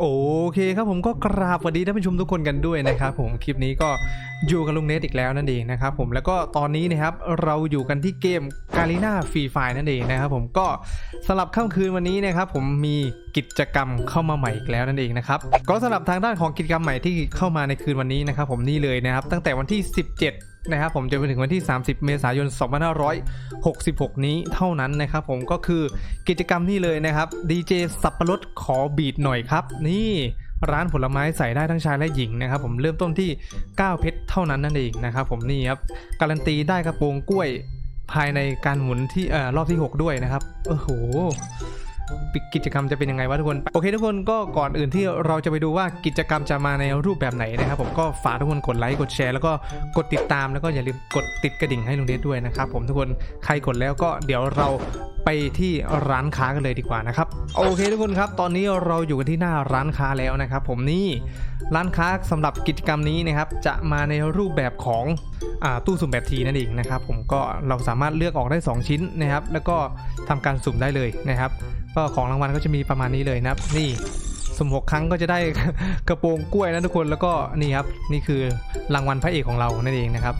โอเคครับผมก็กราบสวัสดีท่านผู้ชมทุกคนกันด้วยนะครับผมคลิปนี้ก็อยู่กับลุงเนทอีกแล้วนั่นเองนะครับผมแล้วก็ตอนนี้นะครับเราอยู่กันที่เกมกาลิน่าฟรีไฟนั่นเองนะครับผมก็สำหรับค่ำคืนวันนี้นะครับผมมีกิจกรรมเข้ามาใหม่อีกแล้วนั่นเองนะครับก็สำหรับทางด้านของกิจกรรมใหม่ที่เข้ามาในคืนวันนี้นะครับผมนี่เลยนะครับตั้งแต่วันที่ 17 นะครับผมจนไปถึงวันที่ 30 เมษายน 2566 นี้เท่านั้นนะครับผมก็คือกิจกรรมนี่เลยนะครับดีเจสับปะรดขอบีดหน่อยครับ นี่ร้านผลไม้ใส่ได้ทั้งชายและหญิงนะครับผมเริ่มต้นที่ 9 เพชรเท่านั้นนั่นเองนะครับผมนี่ครับการันตีได้กระโปรงกล้วยภายในการหมุนที่เอ่อรอบที่ 6 ด้วยนะครับโอ้โห กิจกรรมจะเป็นยังไงวะทุกคน โอเคทุกคนก็ก่อนอื่นที่เราจะไปดูว่ากิจกรรมจะมาในรูปแบบไหนนะครับผมก็ฝากทุกคนกดไลค์กดแชร์แล้วก็กดติดตามแล้วก็อย่าลืมกดติดกระดิ่งให้ลุงเดชด้วยนะครับผมทุกคนใครกดแล้วก็เดี๋ยวเราไปที่ร้านค้ากันเลยดีกว่านะครับโอเคทุกคนครับ ตอนนี้เราอยู่กันที่หน้าร้านค้าแล้วนะครับผมนี่ร้านค้าสำหรับกิจกรรมนี้นะครับจะมาในรูปแบบของอตู้สุ่มแบบทีนั่นเองนะครับผมก็เราสามารถเลือกออกได้ 2 ชิ้นนะครับ แล้วก็ทำการสุ่มได้เลยนะครับ ก็ของรางวัลก็จะมีประมาณนี้เลยนะครับ นี่สุ่มหกครั้งก็จะได้กระโปรงกล้วยนะทุกคนแล้วก็นี่ครับนี่คือรางวัลพระเอกของเรานั่นเองนะครับ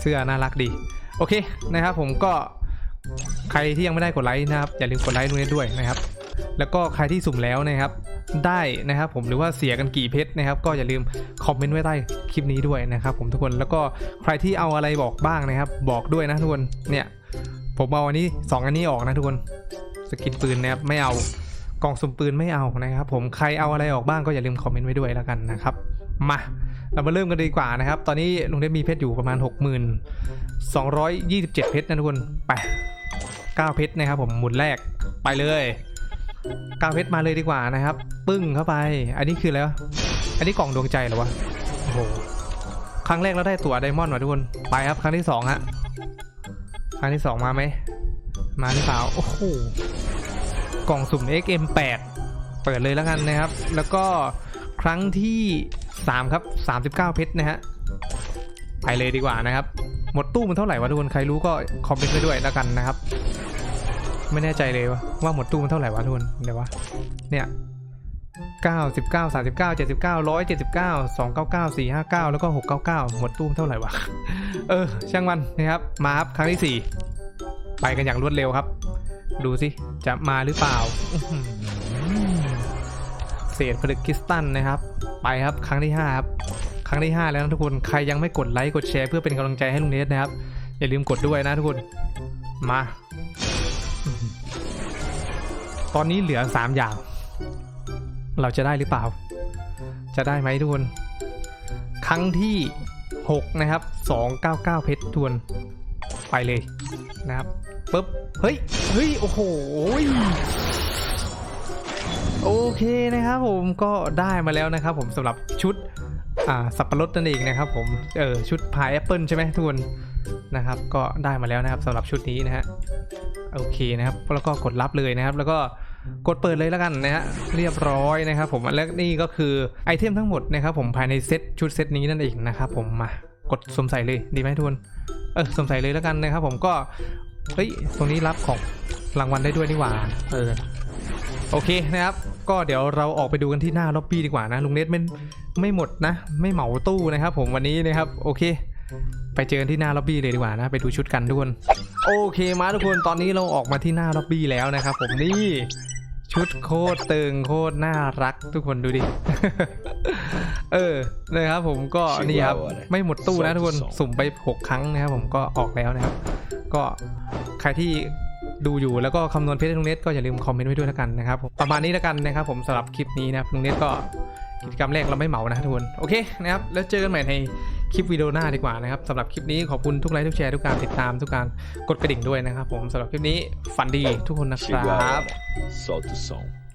เสื้อน่ารักดีโอเคนะครับ ผมก็ใครที่ยังไม่ได้กดไลค์นะครับอย่าลืมกดไลค์ตรงนี้ด้วยนะครับ แล้วก็ใครที่สุ่มแล้วนะครับได้นะครับผมหรือว่าเสียกันกี่เพชรนะครับ ก็อย่าลืมคอมเมนต์ไว้ใต้คลิปนี้ด้วยนะครับ ผมทุกคนแล้วก็ใครที่เอาอะไรบอกบ้างนะครับ บอกด้วยนะทุกคนเนี่ยผมเอาอันนี้สองอันนี้ออกนะทุกคน สกินปืนนะครับไม่เอากล่องสุ่มปืนไม่เอานะครับ ผมใครเอาอะไรออกบ้างก็อย่าลืมคอมเมนต์ไว้ด้วยแล้วกันนะครับมาเรามาเริ่มกันดีกว่านะครับ ตอนนี้ลุงเดชมีเพชรอยู่ประมาณ 6227 เพชรนะทุกคนไป9เพชรนะครับ ผมหมุนแรกไปเลย9เพชรมาเลยดีกว่านะครับ ปึ้งเข้าไป อันนี้คืออะไรวะอันนี้กล่องดวงใจเหรอวะโอ้โหครั้งแรกเราได้ตั๋วไดมอนด์มาทุกคนไปครับครั้งที่สองฮะครั้งที่สองมาไหม มาหรือเปล่า โอ้โห กล่องสุ่ม XM8 เปิดเลยแล้วกันนะครับ แล้วก็ครั้งที่ 3 ครับ 39 เพชรนะฮะ ไปเลยดีกว่านะครับ หมดตู้มันเท่าไหร่วะทุกคน ใครรู้ก็คอมเมนต์ไว้ด้วยแล้วกันนะครับ ไม่แน่ใจเลยว่าว่าหมดตู้มันเท่าไหร่วะทุกคนเดี๋ยววะ เนี่ย9 19 39 79 179 299 459 แล้วก็ 699 หมดตู้มเท่าไหร่วะ เออ ช่างมันนะครับ มาครับครั้งที่ 4 ไปกันอย่างรวดเร็วครับ ดูสิ จะมาหรือเปล่าเศษผลึกคริสตัลนะครับ ไปครับครั้งที่5ครับครั้งที่ 5 แล้วนะทุกคนใครยังไม่กดไลค์กดแชร์เพื่อเป็นกำลังใจให้ลุงเนสนะครับ อย่าลืมกดด้วยนะทุกคนมา ตอนนี้เหลือ 3 อย่าง เราจะได้หรือเปล่า จะได้ไหมทุกคน ครั้งที่ 6 นะครับ 299 เพชรทวน ไปเลยนะครับ ปุ๊บ เฮ้ย เฮ้ย โอ้โห โอเคนะครับผมก็ได้มาแล้วนะครับผมสำหรับชุดอ่าสับปะรดนั่นเองนะครับผม เออชุดพายแอปเปิลใช่ไหมทุกคนนะครับ ก็ได้มาแล้วนะครับสำหรับชุดนี้นะฮะโอเคนะครับ แล้วก็กดรับเลยนะครับ แล้วก็กดเปิดเลยแล้วกันนะฮะเรียบร้อยนะครับผมและนี่ก็คือไอเทมทั้งหมดนะครับผมภายในเซตชุดเซตนี้นั่นเองนะครับผมมากดสวมใส่เลยดีไหมทุกคนเออสวมใส่เลยแล้วกันนะครับผมก็ เฮ้ย ตรงนี้รับของรางวัลได้ด้วยนี่หว่า เออ โอเคนะครับ ก็เดี๋ยวเราออกไปดูกันที่หน้าล็อบบี้ดีกว่านะ ลุงเนทไม่ไม่หมดนะ ไม่เหมาตู้นะครับ ผมวันนี้นะครับ โอเค ไปเจอกันที่หน้าล็อบบี้เลยดีกว่านะ ไปดูชุดกันทุกคนโอเคมาทุกคน ตอนนี้เราออกมาที่หน้าล็อบบี้แล้วนะครับ ผมนี่ชุดโคตรตึงโคตรน่ารักทุกคนดูดิ เออนะครับผมก็นี่ครับไม่หมดตู้นะทุกคนสุ่มไป 6 ครั้งนะครับผมก็ออกแล้วนะครับ ก็ใครที่ดูอยู่แล้วก็คำนวณเพชรให้ลุงเนทก็อย่าลืมคอมเมนต์ไว้ด้วยแล้วกันนะครับผมประมาณนี้แล้วกันนะครับ ผมสำหรับคลิปนี้นะครับลุงเนทก็กิจกรรมแรกเราไม่เหมานะทุกคนโอเคนะครับแล้วเจอกันใหม่ในคลิปวิดีโอหน้าดีกว่านะครับสำหรับคลิปนี้ขอบคุณทุกไลค์ทุกแชร์ทุกการติดตามทุกการกดกระดิ่งด้วยนะครับผมสำหรับคลิปนี้ฝันดีทุกคนนะค Chegou a รับ